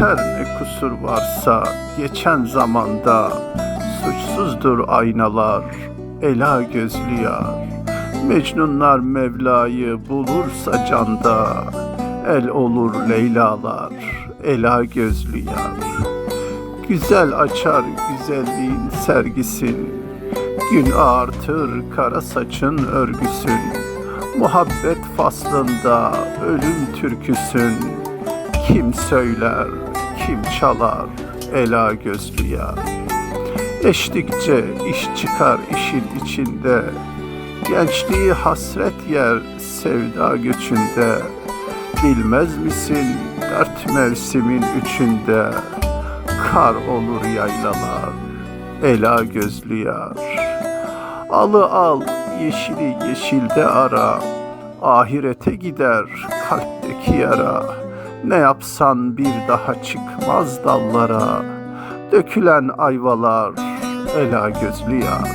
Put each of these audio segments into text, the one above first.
Her ne kusur varsa geçen zamanda Suçsuzdur aynalar, ela gözlü yar Mecnunlar Mevla'yı bulursa canda El olur Leylalar, ela gözlü yar Güzel açar güzelliğin sergisin Gün ağartır kara saçın örgüsün Muhabbet faslında ölüm türküsün kim söyler, kim çalar, ela gözlü yar. Eştikçe iş çıkar işin içinde, Gençliği hasret yer sevda göçünde. Bilmez misin dert mevsimin üçünde, Kar olur yaylalar, ela gözlü yar. Alı al, yeşili yeşilde ara, Ahirete gider kalpteki yara. Ne yapsan bir daha çıkmaz dallara. Dökülen ayvalar, ela gözlü yar.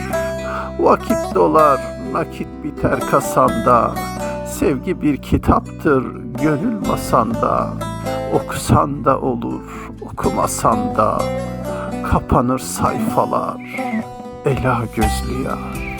Vakit dolar, nakit biter kasanda. Sevgi bir kitaptır, gönül masanda. Okusan da olur, okumasan da. Kapanır sayfalar, ela gözlü yar.